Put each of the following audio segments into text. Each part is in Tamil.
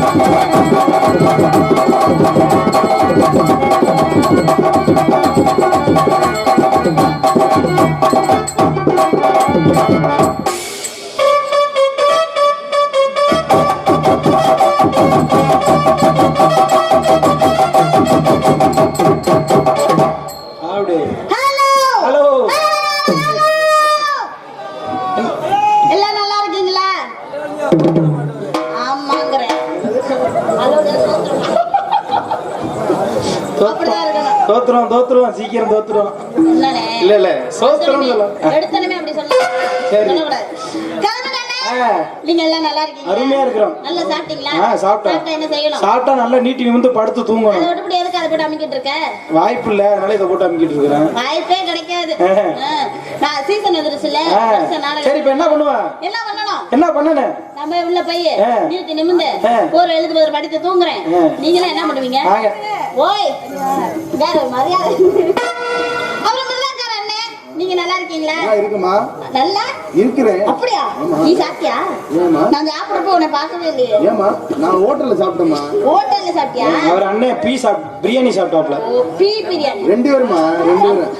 頑張れ! தோத்துருவோம் சீக்கிரம் தோத்துருவோம் இல்ல இல்ல. சோத்துரும் சரி. நீங்க எல்லாம் நல்லா இருக்கீங்க. அருமையா இருக்கிறோம். நல்லா சாப்பிட்டீங்களா? ஆ என்ன செய்யணும்? சாப்பிட்டா நல்லா நீட்டி நிமிந்து படுத்து அதை தூங்கணும் விட்டுப்படி எதுக்கு அதை போட்டு அமைக்கிட்டு இருக்க? வாய்ப்பு இல்ல. அதனால இதை போட்டு அமைக்கிட்டு இருக்கிறேன். வாய்ப்பே கிடைக்காது. நான் சீசன் நாடகம். சரி இப்ப என்ன பண்ணுவ? என்ன என்ன பண்ணனு? நம்ம உள்ள போய். நீட்டி நிமிந்து ஆ. ஒரு எழுத்து பதில் படித்து தூங்குறேன். ஆ. நீங்களும் என்ன பண்ணுவீங்க? வாங்க. ஓய் வேற மரியாதை. நீங்க நல்லா இருக்கீங்களா? இருக்குமா? நல்லா? இருக்கிறேன். அப்படியா? நீ சாப்பிட்டியா? ஏமா நான் சாப்பிடுறப்ப உன்னை பார்க்கவே இல்லையே. ஏமா நான் ஹோட்டல்ல சாப்பிட்டேம்மா. ஹோட்டல்ல சாப்பிட்டியா? அவர் அண்ணன் பீ சாப் பிரியாணி சாப்பிட்டாப்ல. பீ பிரியாணி. ரெண்டு பேருமா ரெண்டு பேரும்.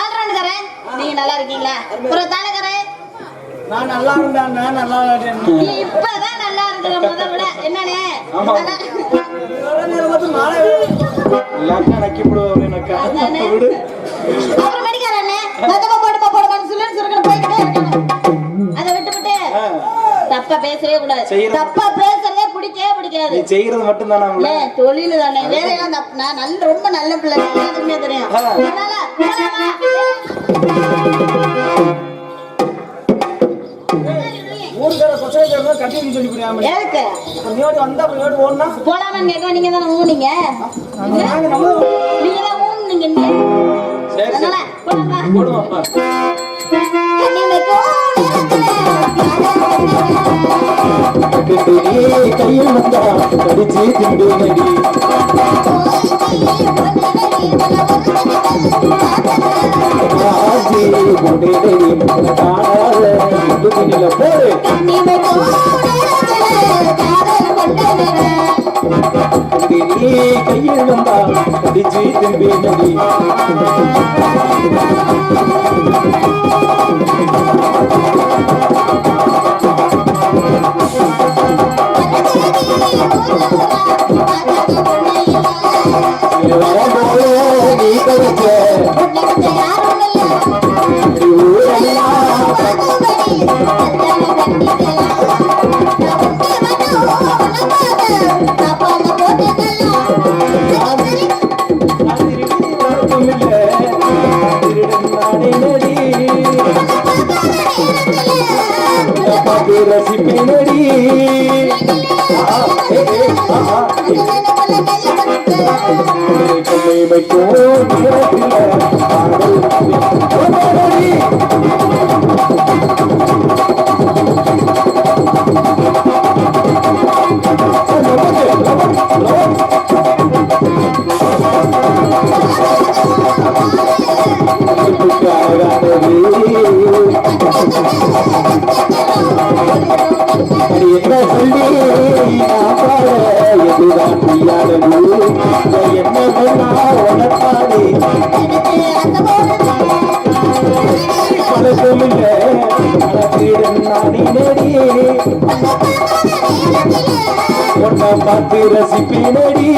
ஆல்ரவுண்டுக்காரன் நீங்க நல்லா இருக்கீங்களா? அப்புறம் தானக்காரன் நான் நல்லா இருந்தேன் நான் நல்லா நீ இப்பதான் நல்லா இருக்கிற முத விட என்னண்ணே? ஆமா. போடுவோம். விடு. அப்புறம் மெடிக்காரண்ணே மதமா போடுமா போடுமான்னு சொல்லி போயிட்டே இருக்கணும் அதை விட்டுவிட்டு தப்பா பேசவே கூடாது. தப்பா பேசுறதே பிடிக்கவே பிடிக்காது. நீ செய்யறது மட்டும் தானே அண்ணே, தொழிலு தானே வேலையெல்லாம் தப்பு நான் நல்ல ரொம்ப நல்ல பிள்ளை எல்லாத்துக்குமே தெரியும். அதனால? ஊருக்கார சொசைட்டி கட்டி சொல்லி புரியாம எதுக்கு? நீயோடு வந்தா நீயோடு ஓடுனா? போலாமான்னு கேட்க நீங்க தானே ஊனீங்க? நீங்க தான் ஊனுங்க சரி அதனால சரி போலாமா போடுவாப்பா கையில் வந்தா கடிச்சு திண்டு நடி கையில் வந்தா கடிச்சு திண்டு ரசிப்பினடி என்ன பழக்கமில்ல பழக்கீடன் நடி பார்த்து ரசிப்பினடி.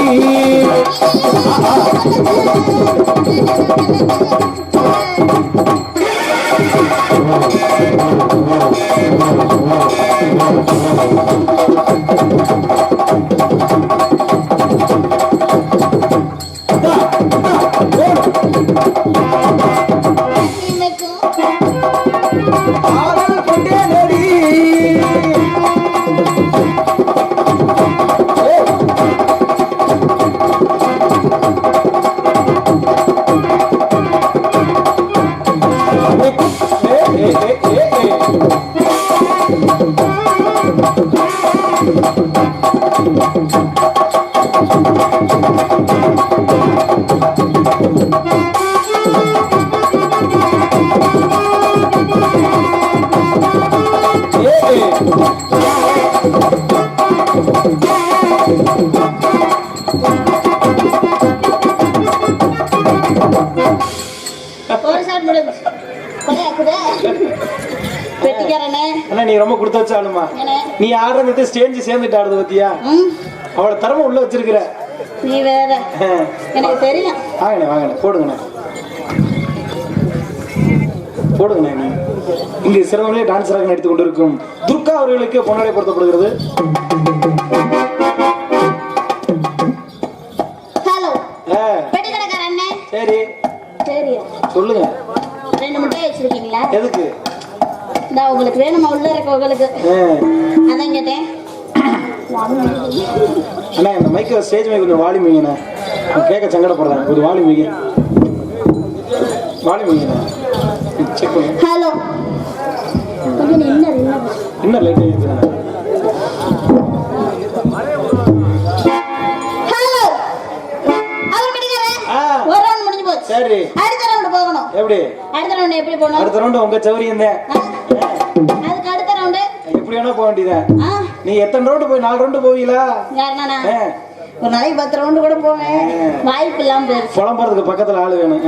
நீ ரொம்ப கொடுத்து வச்ச ஆளுமா என்ன? நீ ஆடுறது ஸ்டேஜ் சேர்ந்துட்டு ஆடுது பத்தியா? அவளை திறமை உள்ள வச்சிருக்கிற. நீ வேற. எனக்கு தெரியும் வாங்கண்ணே வாங்கண்ணே போடுங்கண்ணே. போடுங்கண்ணே இங்கு சிறந்தவர்களே டான்ஸராக நடித்துக் கொண்டிருக்கும் துர்கா அவர்களுக்கு பொன்னாடை பொருத்தப்படுகிறது. ஹலோ சரி. சரி. சொல்லுங்க. ரெண்டு முட்டையை வச்சிருக்கீங்களா? எதுக்கு? இந்த உங்களுக்கு வேணுமா? உள்ள இருக்க உங்களுக்கு. ஆ, அதான் கேட்டேன். அண்ணா இந்த மைக்க ஸ்டேஜ் மைக் கொஞ்சம் வாலி மிங்கண்ணே கேட்க சங்கடப்படுறேன். ஒரு வாலி மிங்க வாலி மிங்கண்ணே செக் பண்ணு ஹலோ கொஞ்சம் இன்னும் லைட் ஆகிடுச்சு ஹலோ அவர் வெட்டிக்காரன் ஆ. ஒரு ரவுண்ட் முடிஞ்சு போச்சு. சரி. அடுத்த ரவுண்ட் போகணும். எப்படி? அடுத்த ரவுண்ட் எப்படி போகணும்? அடுத்த ரவுண்டு உங்க சௌரியம் தான்? அதுக்கு அடுத்த ரவுண்டு எப்படி வேணா போக வேண்டியதான் நீ எத்தனை ரவுண்டு போய் நாலு ரவுண்டு போவீங்களா? ஒரு நாளைக்கு பத்து ரவுண்டு கூட போவேன் வாய்ப்பு இல்லாம போயிருச்சு புலம்புறதுக்கு பக்கத்துல ஆளு வேணும்.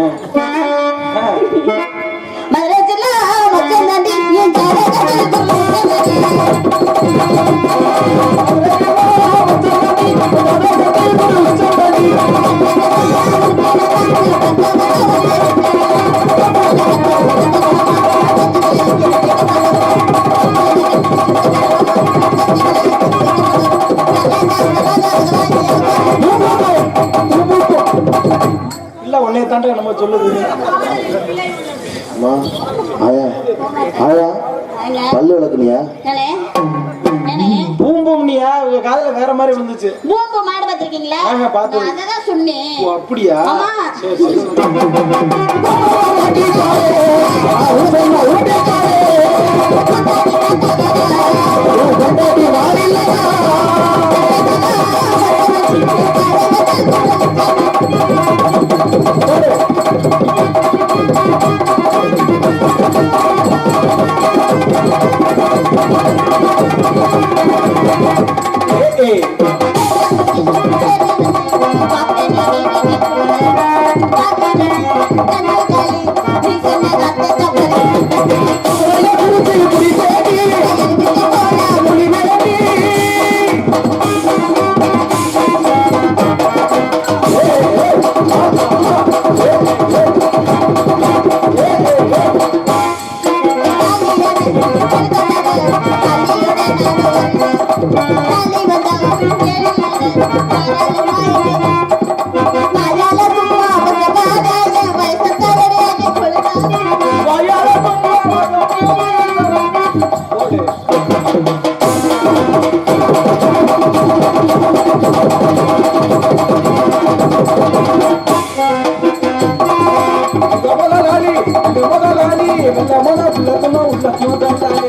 மதுரை ஜில்லா மக்கள் நன்றி வேற மாதிரி விழுந்துச்சு பூம்பு மாடு பார்த்திருக்கீங்களா ஆமா, பார்த்தது. நான் அததான் சொன்னேன் ஓ அப்படியா ஆமா. சரி சரி முதலாளி, இந்த முதல் உள்ள கியூட்டாளி.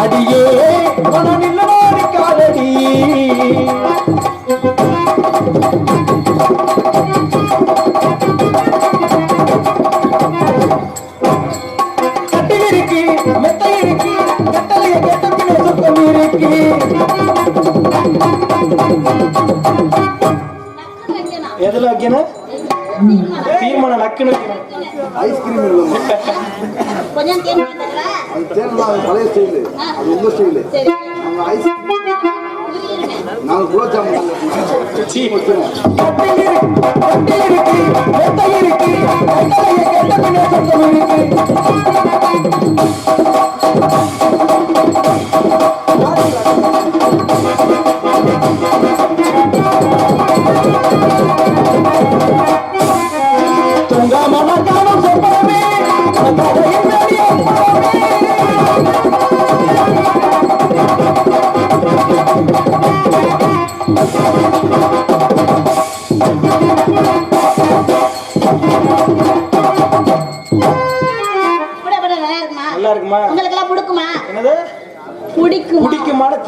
அடியே மனநில்லாடி காலடி வைக்கணும் ஐஸ்கிரீம் இல்லைம்மா கொஞ்சம் கேட்க அது தேவையில்ல அது பழைய ஸ்டைலு அது உங்க ஸ்டைலு சரி நம்ம ஐஸ்கிரீம் குலோப் ஜாமுன் சீ. இருக்கு இருக்கு இருக்கு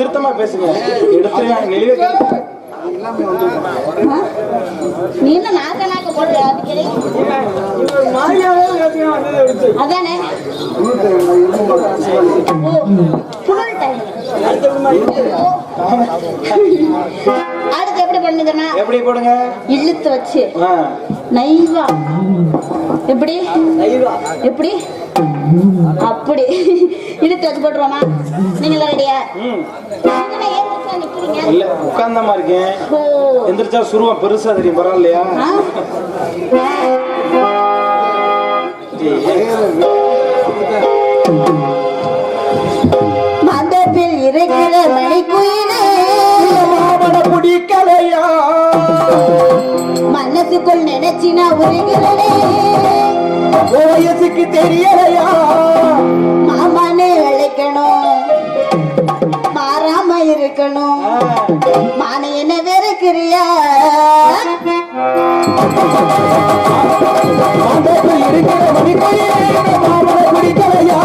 திருத்தமா பேசுங்க. எடுத்து நீ என்ன நாக்க நாக்க போடுற அடிக்கடி அதானே? அடுத்து எப்படி பண்ணுதுன்னா எப்படி போடுங்க? இழுத்து வச்சு. நைவா. எப்படி? எப்படி? அப்படி. இழுத்து வச்சு போட்டுருவோமா? நீங்களா ரெடியா ம். என்ன ஏன் நிக்கிறீங்க? இல்ல உட்கார்ந்தாமா இருக்கேன். ஓ. எந்திரிச்சா சுருவம் பெருசா தெரியும் பரவாயில்லையா? ஆ? மந்தத்தில் இருக்கிற மணிக்குயிலே பிடிக்கலையா மனசுக்குள் நினைச்சினா உருகிறனே. வயசுக்கு தெரியலையா? மாமானே அழைக்கணும். மாறாம இருக்கணும். மான என்ன வெறுக்கிறியா? இருக்கிற பிடிக்கலையா? பிடிக்கலையா?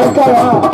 அதுக்காவா அடுத்து